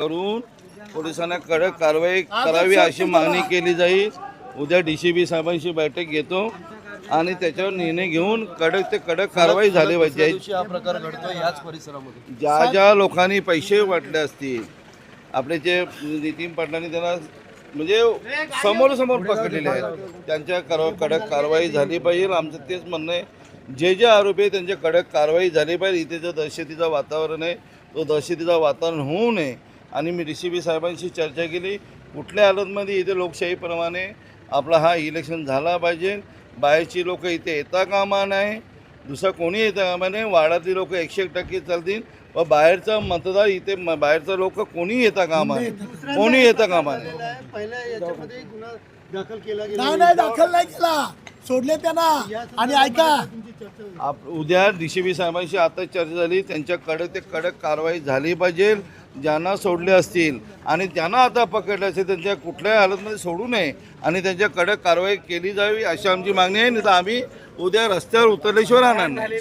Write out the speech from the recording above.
करून पोलिसांना कडक कारवाई करावी अशी मागणी केली जाईल. उद्या डी सी बी साहेबांशी बैठक घेतो आणि त्याच्यावर निर्णय घेऊन कडक ते कडक कारवाई झाली पाहिजे. हा प्रकार याच परिसरामध्ये. ज्या ज्या लोकांनी पैसे वाटले असतील आपले जे नितीन पाटलांनी त्यांना म्हणजे समोर समोर पकडलेले आहेत त्यांच्या कर- कडक कारवाई झाली पाहिजे. आमचं तेच म्हणणं आहे. जे जे आरोपी आहे त्यांच्या कडक कारवाई झाली पाहिजे. इथे जो दहशतीचं वातावरण आहे तो दहशतीचं वातावरण होऊ नये. आणि मी डी सी बी साहेबांशी चर्चा केली. कुठल्या हालतमध्ये इथे लोकशाहीप्रमाणे आपला हा इलेक्शन झाला पाहिजे? बाहेरची लोक इथे येता कामा नाही दुसरा कोणी येता कामा नाही वाड्यातली लोक एकशे एक टक्के चालतील. व बाहेरचा मतदार इथे बाहेरचा लोक कोणी येता कामा नाही कोणी येता कामा नाही पहिल्या याच्यामध्ये गुन्हा दाखल केला गेला. नाही नाही दाखल नाही केला. सोडले त्यांना. आणि ऐका. आप उद्या डी सी बी साहेबांशी आता चर्चा झाली त्यांच्याकडे ते कडक कारवाई झाली पाहिजे ज्यांना सोडले असतील. आणि ज्यांना आता पकडले असेल त्यांच्या कुठल्याही हालतमध्ये सोडू नये. आणि त्यांच्या कडक कारवाई केली जावी अशी आमची मागणी आहे. नाही तर आम्ही उद्या रस्त्यावर उतरल्याशिवाय राहणार नाही.